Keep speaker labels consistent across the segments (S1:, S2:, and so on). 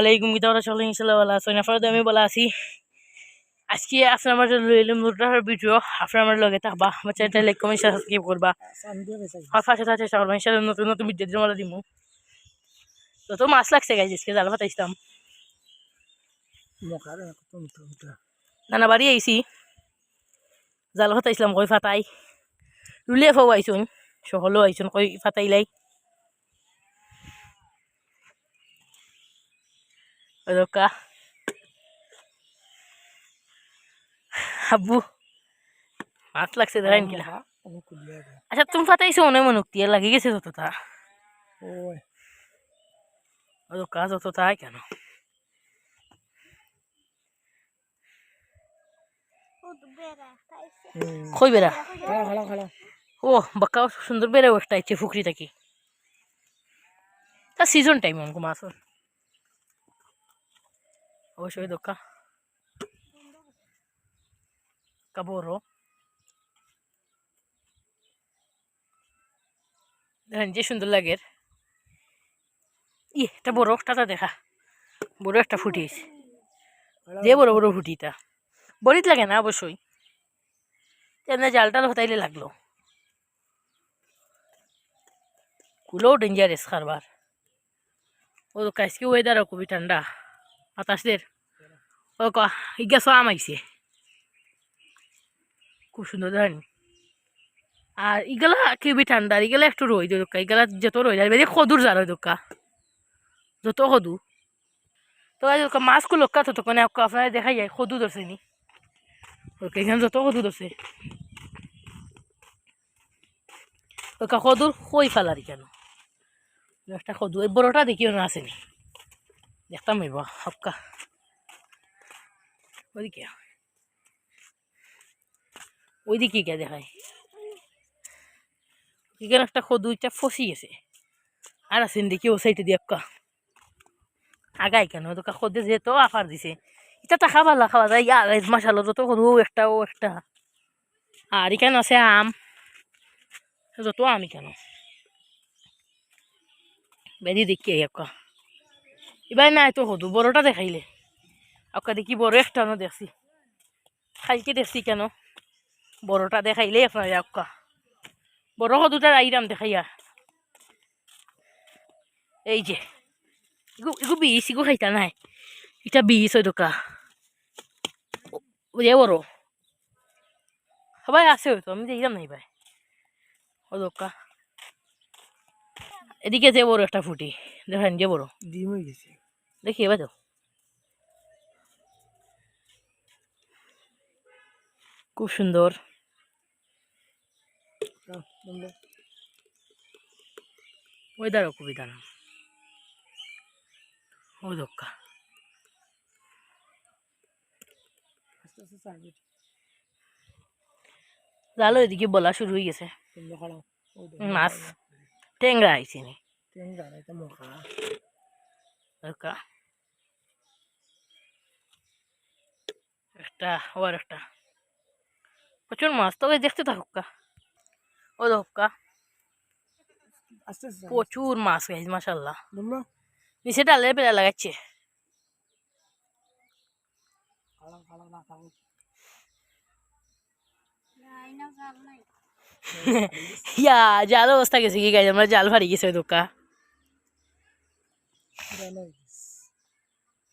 S1: আলাইকুম গীতা ওরা সকলে ইনশাল্লাহ ভালো আছেন আপনারা আমি বলা আছি। আজকে আপনার আমার লইলাম নতুন ভিডিও আপনার আমার লগে থাকবা। আমার চ্যানেলটা লাইক কমেন্ট সাবস্ক্রাইব করবা আর পাশে চেষ্টা করবা ইনশাল্লাহ নতুন নতুন ভিডিও দিতে মারা দিমু। তো তো মাছ লাগছে গাইজ আজকে জাল ফাটাইছিলাম নানা বাড়ি আইছি জাল ফাটাইছিলাম কই ফাটাই। রুলিয়ে ফাও আইসুন সকলো আইসুন কই ফাটাইলাই ওদকা আব্বু মাছ লাগছে ধরেন কিলা আচ্ছা তুমি ফাটাইছো মনে মনে উক্তি লাগি গেছে যতটা ওদকা যতটাই কেন কই বেড়া ও বাক্কা সুন্দর বেড়ে ওটা ইচ্ছে ফুকরি থাকি তা সিজন টাইম অঙ্ক মাছ অবশ্যই দোকা কাবরো দেখেন যে সুন্দর লাগে ই একটা বড় টাটা দেখা বড় একটা ফুটিয়েছে যে বড় বড় ফুটিটা বড়িত লাগে না অবশ্যই জালটা হতাইলে লাগল কুলোও ডেঞ্জারাস খারবার ও তো কাজকে ওয়েদারও খুবই ঠান্ডা বাতাসদের ও ক ইজ্ঞাস আম আইছে খুব সুন্দর ধরেন আর ইগুলা খুবই ঠান্ডা ইগুলা একটু রই দোকা, ইগুলা যত রই যাবে বেশি খদুর জাল হয় দোকা। যত খদু তো আজ মাছকু লক্কা তো তখন আপনার দেখা যায় খদু ধরছে নি। ওকে এখানে যত খদু ধরছে। ওকে খদুর কই ফেলারি কেন একটা খদু এই বড়টা দেখিও না। আসেনি দেখতাম হইব হপকা ওদিকে ওইদিকে কে দেখায় এখানে একটা খদুইটা ফসি গেছে আর আছেন দেখি ও সাইডে দিয়ে একটা আগাই কেন তো খদে যেহেতু আফার দিছে এটা তা খাবার খাওয়া যায় ইয়া মাসালো যত খদু একটা ও একটা আর এখানে আছে আম যত আমি কেন বেদি দেখি একটা এবার নাই তো হদু, বড়টা দেখাইলে। আকা দেখি বড় একটা না দেখছি। খাইকে দেখছি কেন? বড়টা দেখাইলে আপনার আকা বড় হদুটা আইরাম দেখাইয়া। এই যে, ইগু বিষ, ইগু খাইতা নাই। এটা বিষ ওই দোকা। যে বড়। সবাই আছে হয়তো, আমি দেখলাম নাই ভাই ও দোকা। এদিকে যে বড় একটা ফুটি, দেখেন যে বড়।
S2: ডিম হয়ে গেছে।
S1: দেখি এবার তো খুব সুন্দর। ওয়েদারও খুবই দারুণ। দক্কা
S2: আস্তে আস্তে
S1: জালো এদিকে বলা শুরু হয়ে গেছে। মাছ ট্যাংরা আইছে নি।
S2: টেঙ্গা এটা মখা।
S1: দক্কা একটা আবার একটা। প্রচুর মাছ তবে দেখতে থাকুকা ও দক্কা
S2: আস্তে আস্তে
S1: প্রচুর মাছ গাইজ মাসাল্লাহ
S2: তোমরা?
S1: নিচে ডালে পেলা লাগাচ্ছে।
S2: খাড়াও খাড়াও না খাও
S1: ইয়া জাল অবস্থা গেছে কি গাইজ আমরা জাল ফারি গেছে ওই দোকা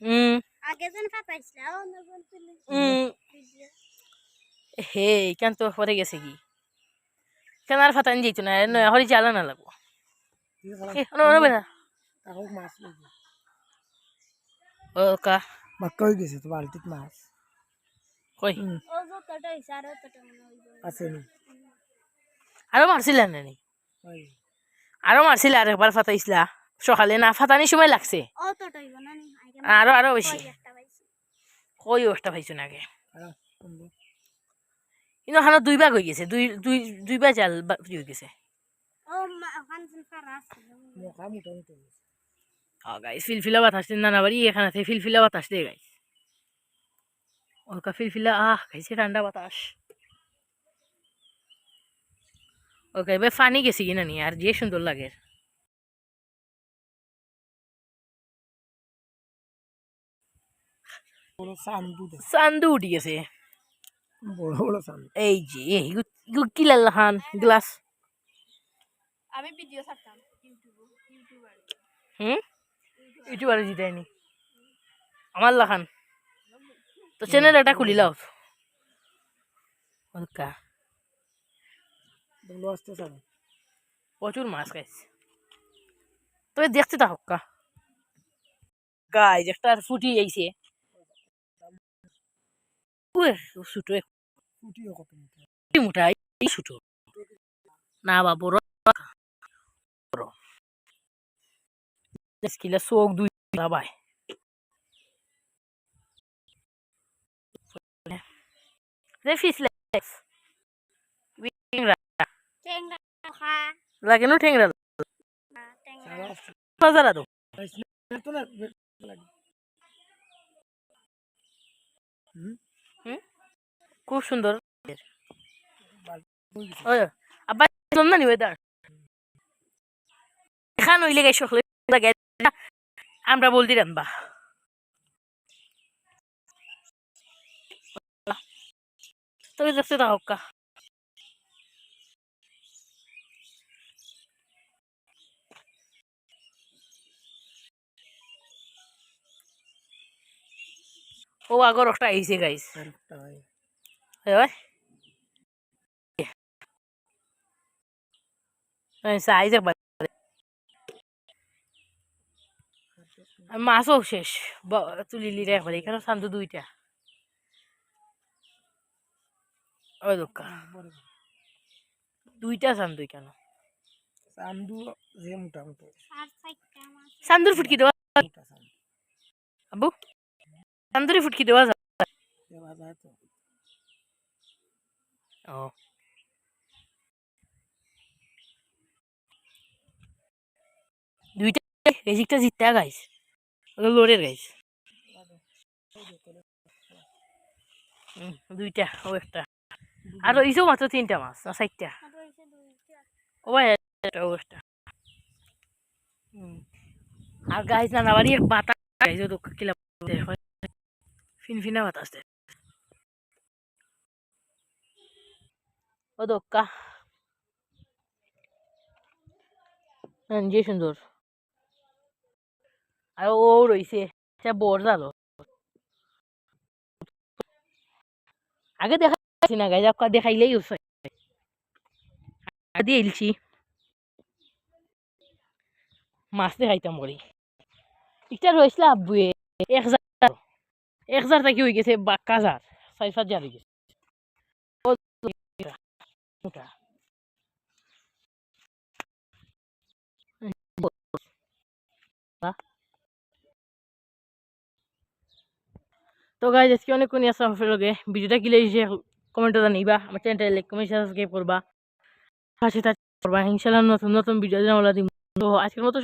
S1: হুম হে কেন তো পরে গেছে কি? কেন আর যেত না হরি জ্বালা না লাগবো। ও কা।
S2: বাক্কা হয়ে গেছে? তো বালতিত মাছ।
S1: কই?
S3: আর ততটা হইব
S2: আছে নি।
S1: আরও মারছিলা না নি? আরও মারছিলে আর একবার ফাটাইছিলা। সকালে না ফাটানির সময় লাগছে। আরও আরও বেশি।
S3: কই একটা পাইছি
S1: না কিন্তু হানো দুই ভাগ হয়ে গেছে দুই দুই দুইবার জাল বা- হয়ে
S2: মোটামুটি হয়ে গেছে
S1: গাইস ফিলফিলা বাতাস নানা বাড়ি এখানে ফিলফিলা বাতাস গাইস ওকা ফিলফিলা আহ খাইছে ঠান্ডা বাতাস। ওকে এবার ফানি গেছি কিনা নি আর যে সুন্দর লাগে।
S2: চান্দু
S1: চান্দু গেছে।
S2: বড় বড় চান্দু।
S1: এই যে কি খান গ্লাস।
S3: আমি ভিডিও ছাড়তাম ইউটিউবার।
S1: হুম? ইউটিউবারে আমার লাখান তো চ্যানেল এটা খুলি লাও।
S2: চাবে
S1: প্রচুর মাছ খাইছে। তবে দেখতে তা হক্কা গাই একটা আর ফুটি আইছে। ছোটো মোটা এই ছোটো না বা বড় বড় কিলা চোখ দুই বাবাই লাগে নো ঠেংরা বাজারা তো
S2: তো না লাগে হুম?
S1: খুব সুন্দর। ওই আব্বা চল না নি ওয়েদার এখান সকলে আমরা বলতে রানবা তোকে দেখতে তা ও আগর একটা আইছে গাইস সাইজ মাছও শেষ। ব- তুলিলি রে এখানে শান্ত দুইটা। ওই দোকা। দুইটা শান্ত কেন
S2: চান্দু যে মোটামুটি।
S1: চান্দুর ফুটকি দেওয়া আবু? চান্দুরি ফুটকি দেওয়া যায়
S2: দেওয়া যায় তো
S1: ও দুইটা রেজিকটা জিততে গাইস লোডের গাইস দুইটা ও একটা আর ইসো মাত্র তিনটা মাছ না চারটা ও একটা ও একটা আর গাইস না বাড়ি বাতাস গাইস ও কিলা ফিনফিনা বাতাস দেয় ও দোক্কা। হ্যাঁ যে সুন্দর। আর ও রইছে। সে বর জালো। আগে দেখা যাচ্ছি না গাইজ আপনার দেখাইলেই দিয়ে ইলছি মাছ দেখাইতাম বলি এটা রয়েছিল আব্বুয়ে এক হাজার এক হাজার থাকি হয়ে গেছে বাক্কা হাজার চার হাজার হয়ে গেছে। তো গাইজ আজকে অনেক কোনি আসা লগে। ভিডিওটা কি লেগেছে কমেন্টে জানিবা। আমার চ্যানেলটা লাইক কমেন্ট সাবস্ক্রাইব করবা। পাশে থাকতে করবা। ইনশাআল্লাহ নতুন নতুন ভিডিও জানাব দিম তো আজকের মতো.